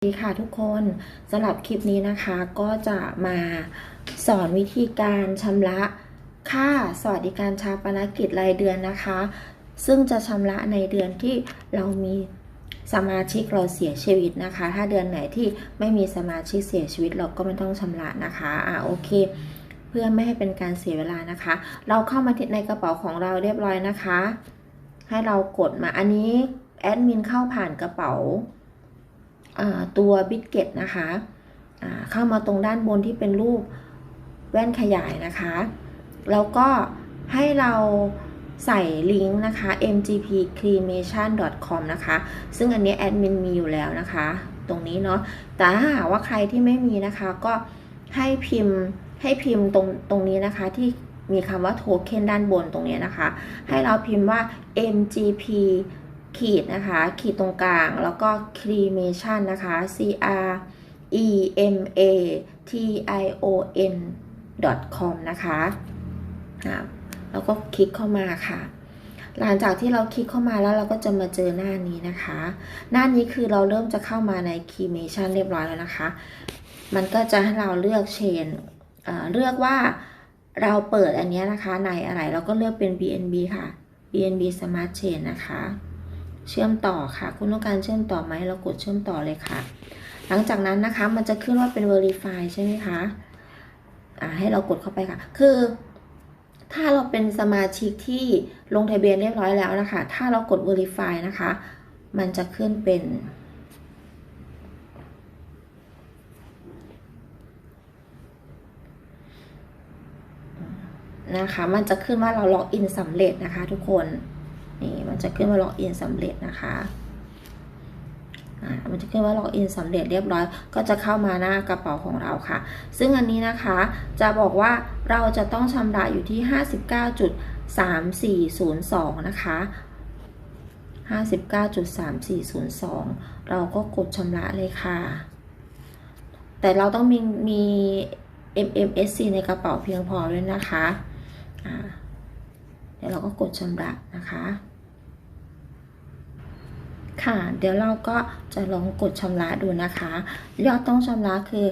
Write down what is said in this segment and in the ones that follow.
สวัสดีค่ะทุกคนสำหรับคลิปนี้นะคะก็จะมาสอนวิธีการชำระค่าสวัสดิการชาปนกิจรายเดือนนะคะ ซึ่งจะชำระในเดือนที่เรามีสมาชิกเราเสียชีวิตนะคะ ถ้าเดือนไหนที่ไม่มีสมาชิกเสียชีวิตเราก็ไม่ต้องชำระนะคะอ่าโอเค เพื่อไม่ให้เป็นการเสียเวลานะคะ เราเข้ามาที่ในกระเป๋าของเราเรียบร้อยนะคะ ให้เรากดมาอันนี้แอดมินเข้าผ่านกระเป๋า ตัวบิ g เกตนะคะเข้ามาตรงด้านบนที่เป็นรูปแว่นขยายนะคะ แล้วก็ให้เราใส่ลิงก์นะคะ mgpcremation.com นะคะ ซึ่งอันนี้แอดมินมีอยู่แล้วนะคะ ตรงนี้เนาะ แต่ถ้าหากว่าใครที่ไม่มีนะคะก็ให้พิมพ์ให้พิมพ์ตรงตรงนี้นะคะที่มีคำว่าโทเค็นด้านบนตรงนี้นะคะ ให้เราพิมพ์ว่า mgp ขีดนะคะ ขีดตรงกลาง แล้วก็ cremation นะคะ c r e m a t i o n com นะคะแล้วก็คลิกเข้ามาค่ะ หลังจากที่เราคลิกเข้ามาแล้วเราก็จะมาเจอหน้านี้นะคะ หน้านี้คือเราเริ่มจะเข้ามาใน cremation เรียบร้อยแล้วนะคะ มันก็จะให้เราเลือกเชนเลือกว่าเราเปิดอันนี้นะคะในอะไรเราก็เลือกเป็น BNB ค่ะ BNB Smart Chain นะคะ เชื่อมต่อค่ะ คุณต้องการเชื่อมต่อไหมเรากดเชื่อมต่อเลยค่ะ หลังจากนั้นนะคะมันจะขึ้นว่าเป็น verify ใช่ไหมคะอ่าให้เรากดเข้าไปค่ะ คือ ถ้าเราเป็นสมาชิกที่ลงทะเบียนเรียบร้อยแล้วนะคะ ถ้าเรากด verify นะคะ มันจะขึ้นเป็นนะคะ มันจะขึ้นว่าเราล็อกอินสำเร็จนะคะทุกคน มันจะขึ้นว่าล็อกอินสำเร็จนะคะอ่ามันจะขึ้นว่าล็อกอินสำเร็จเรียบร้อย ก็จะเข้ามาหน้ากระเป๋าของเราค่ะ ซึ่งอันนี้นะคะจะบอกว่าเราจะต้องชำระอยู่ที่ 59.3402 นะคะ 59.3402 เราก็กดชำระเลยค่ะ แต่เราต้องมีมี MMSC ในกระเป๋าเพียงพอด้วยนะคะอ่าเดี๋ยวเราก็กดชำระนะคะ ค่ะ เดี๋ยวเราก็จะลองกดชำระดูนะคะยอดต้องชำระคือ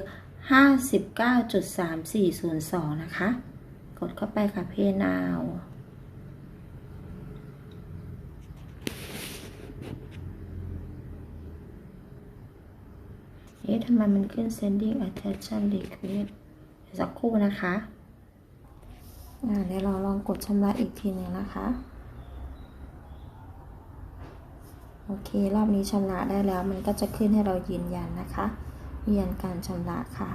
59.3402 นะคะ กดเข้าไปค่ะเพย์นาวเอ๊ะทำไมมันขึ้น sending attention request สักครู่นะคะ เดี๋ยวเราลองกดชำระอีกทีหนึ่งนะคะ โอเค รอบนี้ชำระได้แล้ว มันก็จะขึ้นให้เรายืนยันนะคะยืนยันการชำระค่ะ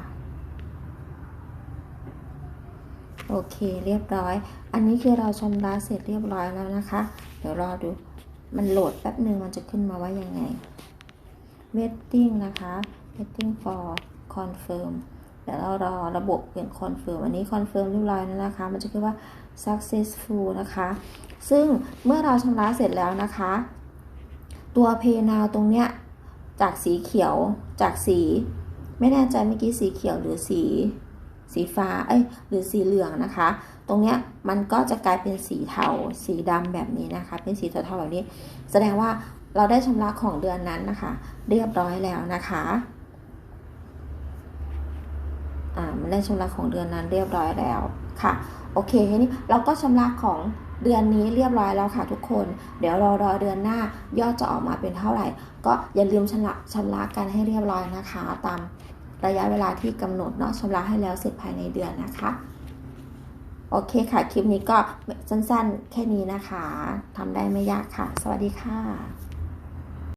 โอเค เรียบร้อย อันนี้คือเราชำระเสร็จเรียบร้อยแล้วนะคะ เดี๋ยวรอดู มันโหลดแป๊บหนึ่งมันจะขึ้นมาว่ายังไง waiting นะคะ waiting for confirm เดี๋ยวเรารอระบบเป็นคอนเฟิร์มอันนี้คอนเฟิร์มเรียบร้อยแล้วนะคะ มันจะขึ้นว่า successful นะคะ ซึ่งเมื่อเราชำระเสร็จแล้วนะคะ ตัว pay now ตรงเนี้ยจากสีเขียวจากสี ไม่แน่ใจเมื่อกี้สีเขียวหรือสี สีฟ้าเอ้ยหรือสีเหลืองนะคะ ตรงเนี้ยมันก็จะกลายเป็นสีเทาสีดำแบบนี้นะคะ เป็นสีเทาๆแบบนี้ แสดงว่าเราได้ชำระของเดือนนั้นนะคะ เรียบร้อยแล้วนะคะอ่ามันได้ชำระของเดือนนั้นเรียบร้อยแล้วค่ะโอเคทีนี้เราก็ชำระของ เดือนนี้เรียบร้อยแล้วค่ะทุกคน เดี๋ยวรอรอเดือนหน้ายอดจะออกมาเป็นเท่าไหร่ ก็อย่าลืมชำระชำระกันให้เรียบร้อยนะคะ ตามระยะเวลาที่กำหนดเนาะชำระให้แล้วเสร็จภายในเดือนนะคะโอเคค่ะ คลิปนี้ก็สั้นๆ แค่นี้นะคะทำได้ไม่ยากค่ะ สวัสดีค่ะ